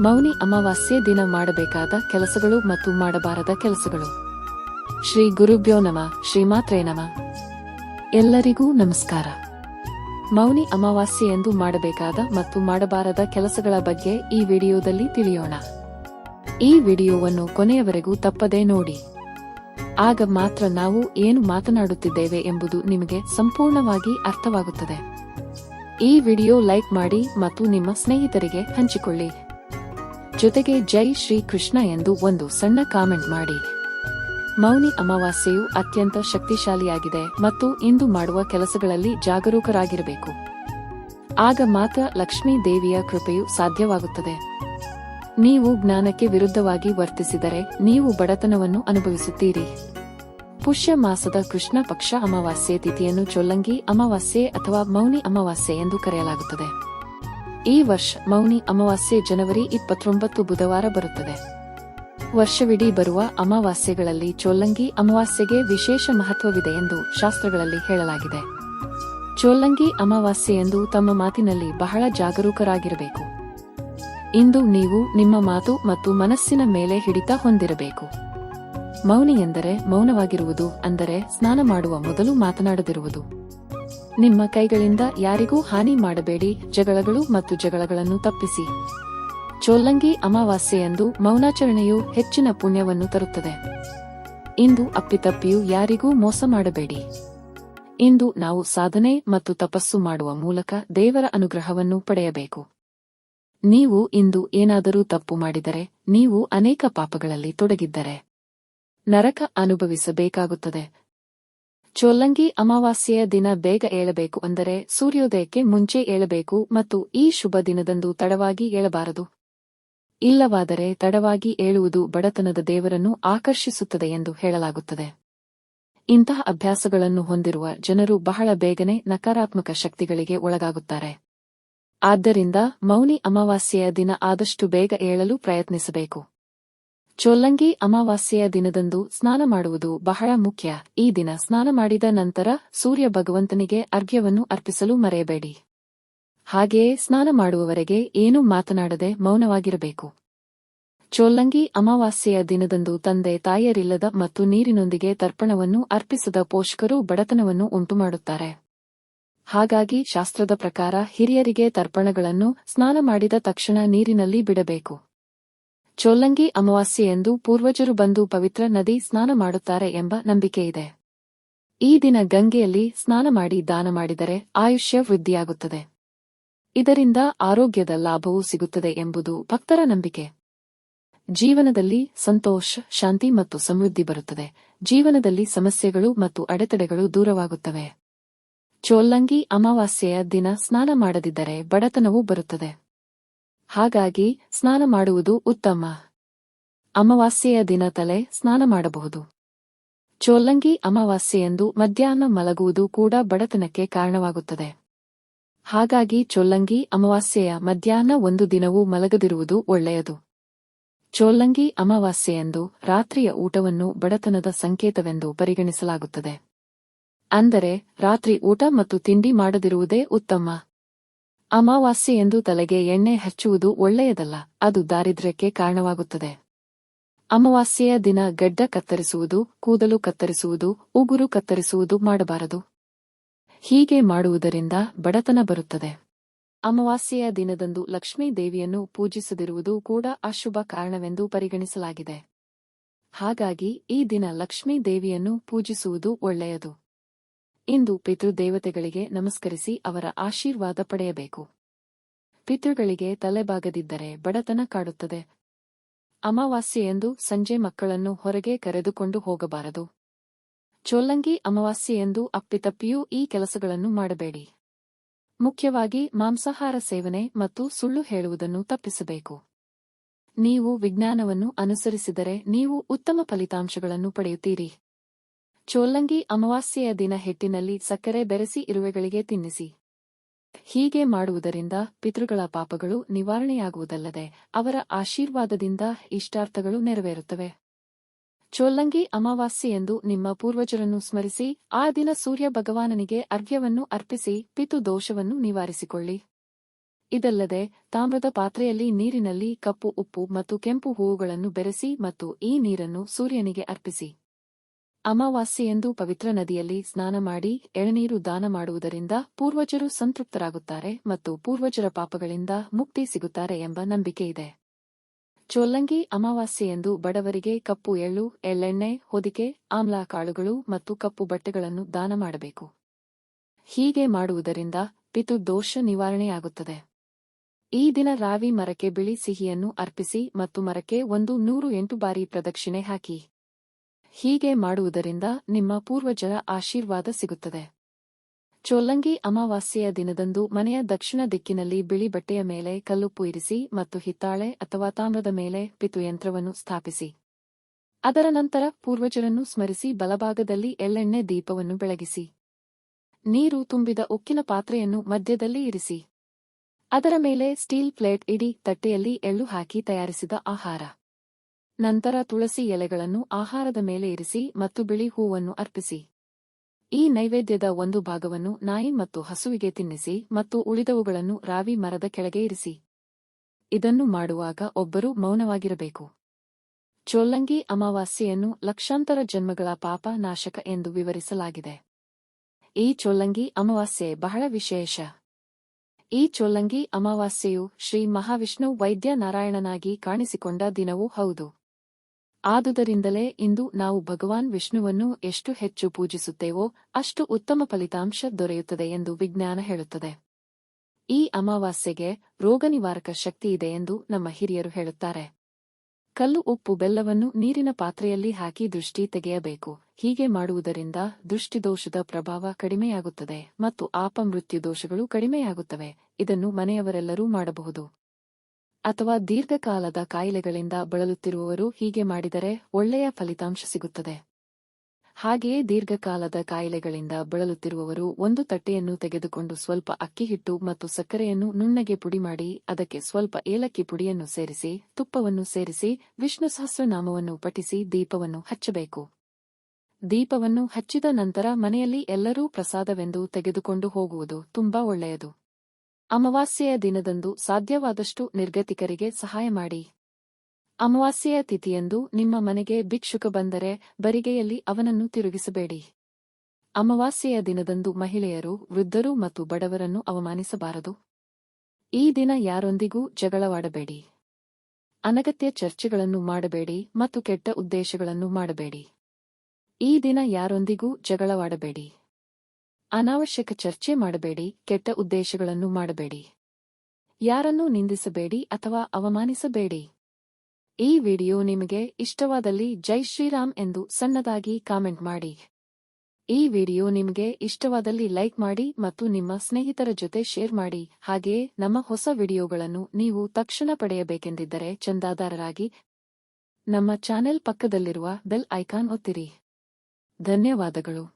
ಮೌನಿ ಅಮಾವಾಸ್ಯೆ ದಿನ ಮಾಡಬೇಕಾದ ಕೆಲಸಗಳು ಮತ್ತು ಮಾಡಬಾರದ ಕೆಲಸಗಳು. ಶ್ರೀ ಗುರುಭ್ಯೋ ನಮ ಶ್ರೀ ಮಾತ್ರೇ ನಮ. ಎಲ್ಲರಿಗೂ ನಮಸ್ಕಾರ. ಮೌನಿ ಅಮಾವಾಸ್ಯೆ ಎಂದು ಮಾಡಬೇಕಾದ ಮತ್ತು ಮಾಡಬಾರದ ಕೆಲಸಗಳ ಬಗ್ಗೆ ಈ ವಿಡಿಯೋದಲ್ಲಿ ತಿಳಿಯೋಣ. ಈ ವಿಡಿಯೋವನ್ನು ಕೊನೆಯವರೆಗೂ ತಪ್ಪದೇ ನೋಡಿ. ಆಗ ಮಾತ್ರ ನಾವು ಏನು ಮಾತನಾಡುತ್ತಿದ್ದೇವೆ ಎಂಬುದು ನಿಮಗೆ ಸಂಪೂರ್ಣವಾಗಿ ಅರ್ಥವಾಗುತ್ತದೆ. ಈ ವಿಡಿಯೋ ಲೈಕ್ ಮಾಡಿ ಮತ್ತು ನಿಮ್ಮ ಸ್ನೇಹಿತರಿಗೆ ಹಂಚಿಕೊಳ್ಳಿ. ಜೊತೆಗೆ ಜೈ ಶ್ರೀ ಕೃಷ್ಣ ಎಂದು ಒಂದು ಸಣ್ಣ ಕಾಮೆಂಟ್ ಮಾಡಿ. ಮೌನಿ ಅಮಾವಾಸ್ಯೆಯು ಅತ್ಯಂತ ಶಕ್ತಿಶಾಲಿಯಾಗಿದೆ ಮತ್ತು ಇಂದು ಮಾಡುವ ಕೆಲಸಗಳಲ್ಲಿ ಜಾಗರೂಕರಾಗಿರಬೇಕು. ಆಗ ಮಾತ್ರ ಲಕ್ಷ್ಮೀ ದೇವಿಯ ಕೃಪೆಯು ಸಾಧ್ಯವಾಗುತ್ತದೆ. ನೀವು ಜ್ಞಾನಕ್ಕೆ ವಿರುದ್ಧವಾಗಿ ವರ್ತಿಸಿದರೆ ನೀವು ಬಡತನವನ್ನು ಅನುಭವಿಸುತ್ತೀರಿ. ಪುಷ್ಯ ಮಾಸದ ಕೃಷ್ಣ ಪಕ್ಷ ಅಮಾವಾಸ್ಯೆ ತಿಥಿಯನ್ನು ಚೊಲ್ಲಂಗಿ ಅಮಾವಾಸ್ಯೆ ಅಥವಾ ಮೌನಿ ಅಮಾವಾಸ್ಯೆ ಎಂದು ಕರೆಯಲಾಗುತ್ತದೆ. ಈ ವರ್ಷ ಮೌನಿ ಅಮಾವಾಸ್ಯೆ ಜನವರಿ ಇಪ್ಪತ್ತೊಂಬತ್ತು ಬುಧವಾರ ಬರುತ್ತದೆ. ವರ್ಷವಿಡೀ ಬರುವ ಅಮಾವಾಸ್ಯೆಗಳಲ್ಲಿ ಚೋಲ್ಲಂಗಿ ಅಮಾವಾಸ್ಯೆಗೆ ವಿಶೇಷ ಮಹತ್ವವಿದೆ ಎಂದು ಶಾಸ್ತ್ರಗಳಲ್ಲಿ ಹೇಳಲಾಗಿದೆ. ಚೋಲ್ಲಂಗಿ ಅಮಾವಾಸ್ಯೆ ಎಂದು ತಮ್ಮ ಮಾತಿನಲ್ಲಿ ಬಹಳ ಜಾಗರೂಕರಾಗಿರಬೇಕು. ಇಂದು ನೀವು ನಿಮ್ಮ ಮಾತು ಮತ್ತು ಮನಸ್ಸಿನ ಮೇಲೆ ಹಿಡಿತ ಹೊಂದಿರಬೇಕು. ಮೌನಿ ಎಂದರೆ ಮೌನವಾಗಿರುವುದು ಅಂದರೆ ಸ್ನಾನ ಮಾಡುವ ಮೊದಲು ಮಾತನಾಡದಿರುವುದು. ನಿಮ್ಮ ಕೈಗಳಿಂದ ಯಾರಿಗೂ ಹಾನಿ ಮಾಡಬೇಡಿ. ಜಗಳಗಳು ಮತ್ತು ಜಗಳಗಳನ್ನು ತಪ್ಪಿಸಿ. ಚೋಲ್ಲಂಗಿ ಅಮಾವಾಸ್ಯೆಯಂದು ಮೌನಾಚರಣೆಯು ಹೆಚ್ಚಿನ ಪುಣ್ಯವನ್ನು ತರುತ್ತದೆ. ಇಂದು ಅಪ್ಪಿತಪ್ಪಿಯು ಯಾರಿಗೂ ಮೋಸ ಮಾಡಬೇಡಿ. ಇಂದು ನಾವು ಸಾಧನೆ ಮತ್ತು ತಪಸ್ಸು ಮಾಡುವ ಮೂಲಕ ದೇವರ ಅನುಗ್ರಹವನ್ನು ಪಡೆಯಬೇಕು. ನೀವು ಇಂದು ಏನಾದರೂ ತಪ್ಪು ಮಾಡಿದರೆ, ನೀವು ಅನೇಕ ಪಾಪಗಳಲ್ಲಿ ತೊಡಗಿದ್ದರೆ. ನರಕ ಅನುಭವಿಸಬೇಕಾಗುತ್ತದೆ. ಚೋಲ್ಲಂಗಿ ಅಮಾವಾಸ್ಯೆಯ ದಿನ ಬೇಗ ಏಳಬೇಕು ಅಂದರೆ ಸೂರ್ಯೋದಯಕ್ಕೆ ಮುಂಚೆ ಏಳಬೇಕು ಮತ್ತು ಈ ಶುಭ ದಿನದಂದು ತಡವಾಗಿ ಏಳಬಾರದು. ಇಲ್ಲವಾದರೆ ತಡವಾಗಿ ಏಳುವುದು ಬಡತನದ ದೇವರನ್ನು ಆಕರ್ಷಿಸುತ್ತದೆ ಎಂದು ಹೇಳಲಾಗುತ್ತದೆ. ಇಂತಹ ಅಭ್ಯಾಸಗಳನ್ನು ಹೊಂದಿರುವ ಜನರು ಬಹಳ ಬೇಗನೆ ನಕಾರಾತ್ಮಕ ಶಕ್ತಿಗಳಿಗೆ ಒಳಗಾಗುತ್ತಾರೆ. ಆದ್ದರಿಂದ ಮೌನಿ ಅಮಾವಾಸ್ಯೆಯ ದಿನ ಆದಷ್ಟು ಬೇಗ ಏಳಲು ಪ್ರಯತ್ನಿಸಬೇಕು. ಚೋಲ್ಲಂಗಿ ಅಮಾವಾಸ್ಯೆಯ ದಿನದಂದು ಸ್ನಾನ ಮಾಡುವುದು ಬಹಳ ಮುಖ್ಯ. ಈ ದಿನ ಸ್ನಾನ ಮಾಡಿದ ನಂತರ ಸೂರ್ಯ ಭಗವಂತನಿಗೆ ಅರ್ಘ್ಯವನ್ನು ಅರ್ಪಿಸಲು ಮರೆಯಬೇಡಿ. ಹಾಗೆಯೇ ಸ್ನಾನ ಮಾಡುವವರೆಗೆ ಏನೂ ಮಾತನಾಡದೆ ಮೌನವಾಗಿರಬೇಕು. ಚೋಲ್ಲಂಗಿ ಅಮಾವಾಸ್ಯೆಯ ದಿನದಂದು ತಂದೆ ತಾಯಿಯರಿಲ್ಲದ ಮತ್ತು ನೀರಿನೊಂದಿಗೆ ತರ್ಪಣವನ್ನು ಅರ್ಪಿಸದ ಪೋಷಕರು ಬಡತನವನ್ನು ಉಂಟುಮಾಡುತ್ತಾರೆ. ಹಾಗಾಗಿ ಶಾಸ್ತ್ರದ ಪ್ರಕಾರ ಹಿರಿಯರಿಗೆ ತರ್ಪಣಗಳನ್ನು ಸ್ನಾನ ಮಾಡಿದ ತಕ್ಷಣ ನೀರಿನಲ್ಲಿ ಬಿಡಬೇಕು. ಚೋಲ್ಲಂಗಿ ಅಮಾವಾಸ್ಯೆಯೆಂದು ಪೂರ್ವಜರು ಬಂದು ಪವಿತ್ರ ನದಿ ಸ್ನಾನ ಮಾಡುತ್ತಾರೆ ಎಂಬ ನಂಬಿಕೆಯಿದೆ ಈ ದಿನ ಗಂಗೆಯಲ್ಲಿ ಸ್ನಾನ ಮಾಡಿ ದಾನ ಮಾಡಿದರೆ ಆಯುಷ್ಯ ವೃದ್ಧಿಯಾಗುತ್ತದೆ. ಇದರಿಂದ ಆರೋಗ್ಯದ ಲಾಭವೂ ಸಿಗುತ್ತದೆ ಎಂಬುದು ಭಕ್ತರ ನಂಬಿಕೆ. ಜೀವನದಲ್ಲಿ ಸಂತೋಷ, ಶಾಂತಿ ಮತ್ತು ಸಮೃದ್ಧಿ ಬರುತ್ತದೆ. ಜೀವನದಲ್ಲಿ ಸಮಸ್ಯೆಗಳು ಮತ್ತು ಅಡೆತಡೆಗಳು ದೂರವಾಗುತ್ತವೆ. ಚೋಲ್ಲಂಗಿ ಅಮಾವಾಸ್ಯೆಯ ದಿನ ಸ್ನಾನ ಮಾಡದಿದ್ದರೆ ಬಡತನವೂ ಬರುತ್ತದೆ. ಹಾಗಾಗಿ ಸ್ನಾನ ಮಾಡುವುದು ಉತ್ತಮ. ಅಮಾವಾಸ್ಯೆಯ ದಿನ ತಲೆ ಸ್ನಾನ ಮಾಡಬಹುದು. ಚೋಲ್ಲಂಗಿ ಅಮಾವಾಸ್ಯೆಯೆಂದು ಮಧ್ಯಾಹ್ನ ಮಲಗುವುದು ಕೂಡ ಬಡತನಕ್ಕೆ ಕಾರಣವಾಗುತ್ತದೆ. ಹಾಗಾಗಿ ಚೋಲ್ಲಂಗಿ ಅಮಾವಾಸ್ಯೆಯ ಮಧ್ಯಾಹ್ನ ಒಂದು ದಿನವೂ ಮಲಗದಿರುವುದು ಒಳ್ಳೆಯದು. ಚೋಲ್ಲಂಗಿ ಅಮಾವಾಸ್ಯೆಯೆಂದು ರಾತ್ರಿಯ ಊಟವನ್ನು ಬಡತನದ ಸಂಕೇತವೆಂದು ಪರಿಗಣಿಸಲಾಗುತ್ತದೆ. ಅಂದರೆ ರಾತ್ರಿ ಊಟ ಮತ್ತು ತಿಂಡಿ ಮಾಡದಿರುವುದೇ ಉತ್ತಮ. ಅಮಾವಾಸ್ಯೆಯೆಂದು ತಲೆಗೆ ಎಣ್ಣೆ ಹಚ್ಚುವುದು ಒಳ್ಳೆಯದಲ್ಲ, ಅದು ದಾರಿದ್ರ್ಯಕ್ಕೆ ಕಾರಣವಾಗುತ್ತದೆ. ಅಮಾವಾಸ್ಯೆಯ ದಿನ ಗಡ್ಡ ಕತ್ತರಿಸುವುದು, ಕೂದಲು ಕತ್ತರಿಸುವುದು, ಉಗುರು ಕತ್ತರಿಸುವುದು ಮಾಡಬಾರದು. ಹೀಗೆ ಮಾಡುವುದರಿಂದ ಬಡತನ ಬರುತ್ತದೆ. ಅಮಾವಾಸ್ಯೆಯ ದಿನದಂದು ಲಕ್ಷ್ಮೀ ದೇವಿಯನ್ನು ಪೂಜಿಸದಿರುವುದು ಕೂಡ ಅಶುಭ ಕಾರಣವೆಂದು ಪರಿಗಣಿಸಲಾಗಿದೆ. ಹಾಗಾಗಿ ಈ ದಿನ ಲಕ್ಷ್ಮೀ ದೇವಿಯನ್ನು ಪೂಜಿಸುವುದು ಒಳ್ಳೆಯದು. ಇಂದು ಪಿತೃದೇವತೆಗಳಿಗೆ ನಮಸ್ಕರಿಸಿ ಅವರ ಆಶೀರ್ವಾದ ಪಡೆಯಬೇಕು. ಪಿತೃಗಳಿಗೆ ತಲೆಬಾಗದಿದ್ದರೆ ಬಡತನ ಕಾಡುತ್ತದೆ. ಅಮಾವಾಸ್ಯೆಯೆಂದು ಸಂಜೆ ಮಕ್ಕಳನ್ನು ಹೊರಗೆ ಕರೆದುಕೊಂಡು ಹೋಗಬಾರದು. ಚೋಲ್ಲಂಗಿ ಅಮಾವಾಸ್ಯೆಯೆಂದು ಅಪ್ಪಿತಪ್ಪಿಯೂ ಈ ಕೆಲಸಗಳನ್ನು ಮಾಡಬೇಡಿ. ಮುಖ್ಯವಾಗಿ ಮಾಂಸಾಹಾರ ಸೇವನೆ ಮತ್ತು ಸುಳ್ಳು ಹೇಳುವುದನ್ನು ತಪ್ಪಿಸಬೇಕು. ನೀವು ವಿಜ್ಞಾನವನ್ನು ಅನುಸರಿಸಿದರೆ ನೀವು ಉತ್ತಮ ಫಲಿತಾಂಶಗಳನ್ನು ಪಡೆಯುತ್ತೀರಿ. ಚೋಲ್ಲಂಗಿ ಅಮಾವಾಸ್ಯೆಯ ದಿನ ಹಿಟ್ಟಿನಲ್ಲಿ ಸಕ್ಕರೆ ಬೆರೆಸಿ ಇರುವೆಗಳಿಗೆ ತಿನ್ನಿಸಿ. ಹೀಗೆ ಮಾಡುವುದರಿಂದ ಪಿತೃಗಳ ಪಾಪಗಳು ನಿವಾರಣೆಯಾಗುವುದಲ್ಲದೆ ಅವರ ಆಶೀರ್ವಾದದಿಂದ ಇಷ್ಟಾರ್ಥಗಳು ನೆರವೇರುತ್ತವೆ. ಚೋಲ್ಲಂಗಿ ಅಮಾವಾಸ್ಯೆಯೆಂದು ನಿಮ್ಮ ಪೂರ್ವಜರನ್ನು ಸ್ಮರಿಸಿ, ಆ ದಿನ ಸೂರ್ಯ ಭಗವಾನನಿಗೆ ಅರ್ಘ್ಯವನ್ನು ಅರ್ಪಿಸಿ, ಪಿತು ದೋಷವನ್ನು ನಿವಾರಿಸಿಕೊಳ್ಳಿ. ಇದಲ್ಲದೆ ತಾಮ್ರದ ಪಾತ್ರೆಯಲ್ಲಿ ನೀರಿನಲ್ಲಿ ಕಪ್ಪು ಉಪ್ಪು ಮತ್ತು ಕೆಂಪು ಹೂವುಗಳನ್ನು ಬೆರೆಸಿ ಮತ್ತು ಈ ನೀರನ್ನು ಸೂರ್ಯನಿಗೆ ಅರ್ಪಿಸಿ. ಅಮಾವಾಸ್ಯೆಯಂದು ಪವಿತ್ರ ನದಿಯಲ್ಲಿ ಸ್ನಾನ ಮಾಡಿ ಎಳನೀರು ದಾನ ಮಾಡುವುದರಿಂದ ಪೂರ್ವಜರು ಸಂತೃಪ್ತರಾಗುತ್ತಾರೆ ಮತ್ತು ಪೂರ್ವಜರ ಪಾಪಗಳಿಂದ ಮುಕ್ತಿ ಸಿಗುತ್ತಾರೆ ಎಂಬ ನಂಬಿಕೆ ಇದೆ. ಚೋಲ್ಲಂಗಿ ಅಮಾವಾಸ್ಯೆಯಂದು ಬಡವರಿಗೆ ಕಪ್ಪು ಎಳ್ಳು, ಎಳ್ಳೆಣ್ಣೆ, ಹೊದಿಕೆ, ಆಮ್ಲ ಕಾಳುಗಳು ಮತ್ತು ಕಪ್ಪು ಬಟ್ಟೆಗಳನ್ನು ದಾನ ಮಾಡಬೇಕು. ಹೀಗೆ ಮಾಡುವುದರಿಂದ ಪಿತು ದೋಷ ನಿವಾರಣೆಯಾಗುತ್ತದೆ. ಈ ದಿನ ರಾವಿ ಮರಕ್ಕೆ ಬಿಳಿ ಸಿಹಿಯನ್ನು ಅರ್ಪಿಸಿ ಮತ್ತು ಮರಕ್ಕೆ ಒಂದು ನೂರು ಎಂಟು ಬಾರಿ ಪ್ರದಕ್ಷಿಣೆ ಹಾಕಿ. ಹೀಗೆ ಮಾಡುವುದರಿಂದ ನಿಮ್ಮ ಪೂರ್ವಜರ ಆಶೀರ್ವಾದ ಸಿಗುತ್ತದೆ. ಚೋಲ್ಲಂಗಿ ಅಮಾವಾಸ್ಯೆಯ ದಿನದಂದು ಮನೆಯ ದಕ್ಷಿಣ ದಿಕ್ಕಿನಲ್ಲಿ ಬಿಳಿ ಬಟ್ಟೆಯ ಮೇಲೆ ಕಲ್ಲುಪ್ಪು ಇರಿಸಿ ಮತ್ತು ಹಿತ್ತಾಳೆ ಅಥವಾ ತಾಮ್ರದ ಮೇಲೆ ಪಿತು ಯಂತ್ರವನ್ನು ಸ್ಥಾಪಿಸಿ. ಅದರ ನಂತರ ಪೂರ್ವಜರನ್ನು ಸ್ಮರಿಸಿ ಬಲಭಾಗದಲ್ಲಿ ಎಳ್ಳೆಣ್ಣೆ ದೀಪವನ್ನು ಬೆಳಗಿಸಿ. ನೀರು ತುಂಬಿದ ಉಕ್ಕಿನ ಪಾತ್ರೆಯನ್ನು ಮಧ್ಯದಲ್ಲಿ ಇರಿಸಿ. ಅದರ ಮೇಲೆ ಸ್ಟೀಲ್ ಪ್ಲೇಟ್ ಇಡೀ ತಟ್ಟೆಯಲ್ಲಿ ಎಳ್ಳು ಹಾಕಿ ತಯಾರಿಸಿದ ಆಹಾರ. ನಂತರ ತುಳಸಿ ಎಲೆಗಳನ್ನು ಆಹಾರದ ಮೇಲೆ ಇರಿಸಿ ಮತ್ತು ಬಿಳಿ ಹೂವನ್ನು ಅರ್ಪಿಸಿ. ಈ ನೈವೇದ್ಯದ ಒಂದು ಭಾಗವನ್ನು ನಾಯಿ ಮತ್ತು ಹಸುವಿಗೆ ತಿನ್ನಿಸಿ ಮತ್ತು ಉಳಿದವುಗಳನ್ನು ರಾವಿ ಮರದ ಕೆಳಗೆ ಇರಿಸಿ. ಇದನ್ನು ಮಾಡುವಾಗ ಒಬ್ಬರು ಮೌನವಾಗಿರಬೇಕು. ಚೋಲ್ಲಂಗಿ ಅಮಾವಾಸ್ಯೆಯನ್ನು ಲಕ್ಷಾಂತರ ಜನ್ಮಗಳ ಪಾಪ ನಾಶಕ ಎಂದು ವಿವರಿಸಲಾಗಿದೆ. ಈ ಚೋಲ್ಲಂಗಿ ಅಮಾವಾಸ್ಯೆ ಬಹಳ ವಿಶೇಷ. ಈ ಚೋಲ್ಲಂಗಿ ಅಮಾವಾಸ್ಯೆಯು ಶ್ರೀ ಮಹಾವಿಷ್ಣು ವೈದ್ಯ ನಾರಾಯಣನಾಗಿ ಕಾಣಿಸಿಕೊಂಡ ದಿನವೂ ಹೌದು. ಆದುದರಿಂದಲೇ ಇಂದು ನಾವು ಭಗವಾನ್ ವಿಷ್ಣುವನ್ನು ಎಷ್ಟು ಹೆಚ್ಚು ಪೂಜಿಸುತ್ತೇವೋ ಅಷ್ಟು ಉತ್ತಮ ಫಲಿತಾಂಶ ದೊರೆಯುತ್ತದೆ ಎಂದು ವಿಜ್ಞಾನ ಹೇಳುತ್ತದೆ. ಈ ಅಮಾವಾಸ್ಯೆಗೆ ರೋಗನಿವಾರಕ ಶಕ್ತಿಯಿದೆ ಎಂದು ನಮ್ಮ ಹಿರಿಯರು ಹೇಳುತ್ತಾರೆ. ಕಲ್ಲು, ಉಪ್ಪು, ಬೆಲ್ಲವನ್ನು ನೀರಿನ ಪಾತ್ರೆಯಲ್ಲಿ ಹಾಕಿ ದೃಷ್ಟಿ ತೆಗೆಯಬೇಕು. ಹೀಗೆ ಮಾಡುವುದರಿಂದ ದೃಷ್ಟಿದೋಷದ ಪ್ರಭಾವ ಕಡಿಮೆಯಾಗುತ್ತದೆ ಮತ್ತು ಆಪಮೃತ್ಯು ದೋಷಗಳು ಕಡಿಮೆಯಾಗುತ್ತವೆ. ಇದನ್ನು ಮನೆಯವರೆಲ್ಲರೂ ಮಾಡಬಹುದು. ಅಥವಾ ದೀರ್ಘಕಾಲದ ಕಾಯಿಲೆಗಳಿಂದ ಬಳಲುತ್ತಿರುವವರು ಹೀಗೆ ಮಾಡಿದರೆ ಒಳ್ಳೆಯ ಫಲಿತಾಂಶ ಸಿಗುತ್ತದೆ. ಹಾಗೆಯೇ ದೀರ್ಘಕಾಲದ ಕಾಯಿಲೆಗಳಿಂದ ಬಳಲುತ್ತಿರುವವರು ಒಂದು ತಟ್ಟೆಯನ್ನು ತೆಗೆದುಕೊಂಡು ಸ್ವಲ್ಪ ಅಕ್ಕಿ ಹಿಟ್ಟು ಮತ್ತು ಸಕ್ಕರೆಯನ್ನು ನುಣ್ಣಗೆ ಪುಡಿ ಮಾಡಿ, ಅದಕ್ಕೆ ಸ್ವಲ್ಪ ಏಲಕ್ಕಿ ಪುಡಿಯನ್ನು ಸೇರಿಸಿ, ತುಪ್ಪವನ್ನು ಸೇರಿಸಿ, ವಿಷ್ಣು ಸಹಸ್ರನಾಮವನ್ನು ಪಠಿಸಿ ದೀಪವನ್ನು ಹಚ್ಚಬೇಕು. ದೀಪವನ್ನು ಹಚ್ಚಿದ ನಂತರ ಮನೆಯಲ್ಲಿ ಎಲ್ಲರೂ ಪ್ರಸಾದವೆಂದು ತೆಗೆದುಕೊಂಡು ಹೋಗುವುದು ತುಂಬಾ ಒಳ್ಳೆಯದು. ಅಮಾವಾಸ್ಯೆಯ ದಿನದಂದು ಸಾಧ್ಯವಾದಷ್ಟು ನಿರ್ಗತಿಕರಿಗೆ ಸಹಾಯ ಮಾಡಿ. ಅಮಾವಾಸ್ಯೆಯ ತಿಥಿಯಂದು ನಿಮ್ಮ ಮನೆಗೆ ಭಿಕ್ಷುಕ ಬಂದರೆ ಬರಿಗೆಯಲ್ಲಿ ಅವನನ್ನು ತಿರುಗಿಸಬೇಡಿ. ಅಮಾವಾಸ್ಯೆಯ ದಿನದಂದು ಮಹಿಳೆಯರು, ವೃದ್ಧರು ಮತ್ತು ಬಡವರನ್ನು ಅವಮಾನಿಸಬಾರದು. ಈ ದಿನ ಯಾರೊಂದಿಗೂ ಜಗಳವಾಡಬೇಡಿ. ಅನಗತ್ಯ ಚರ್ಚೆಗಳನ್ನು ಮಾಡಬೇಡಿ ಮತ್ತು ಕೆಟ್ಟ ಉದ್ದೇಶಗಳನ್ನು ಮಾಡಬೇಡಿ. ಈ ದಿನ ಯಾರೊಂದಿಗೂ ಜಗಳವಾಡಬೇಡಿ. ಅನಾವಶ್ಯಕ ಚರ್ಚೆ ಮಾಡಬೇಡಿ, ಕೆಟ್ಟ ಉದ್ದೇಶಗಳನ್ನು ಮಾಡಬೇಡಿ. ಯಾರನ್ನೂ ನಿಂದಿಸಬೇಡಿ ಅಥವಾ ಅವಮಾನಿಸಬೇಡಿ. ಈ ವಿಡಿಯೋ ನಿಮಗೆ ಇಷ್ಟವಾದಲ್ಲಿ ಜೈ ಶ್ರೀರಾಮ್ ಎಂದು ಸಣ್ಣದಾಗಿ ಕಾಮೆಂಟ್ ಮಾಡಿ. ಈ ವಿಡಿಯೋ ನಿಮಗೆ ಇಷ್ಟವಾದಲ್ಲಿ ಲೈಕ್ ಮಾಡಿ ಮತ್ತು ನಿಮ್ಮ ಸ್ನೇಹಿತರ ಜೊತೆ ಶೇರ್ ಮಾಡಿ. ಹಾಗೆಯೇ ನಮ್ಮ ಹೊಸ ವಿಡಿಯೋಗಳನ್ನು ನೀವು ತಕ್ಷಣ ಪಡೆಯಬೇಕೆಂದಿದ್ದರೆ ಚಂದಾದಾರರಾಗಿ ನಮ್ಮ ಚಾನೆಲ್ ಪಕ್ಕದಲ್ಲಿರುವ ಬೆಲ್ ಐಕಾನ್ ಒತ್ತಿರಿ. ಧನ್ಯವಾದಗಳು.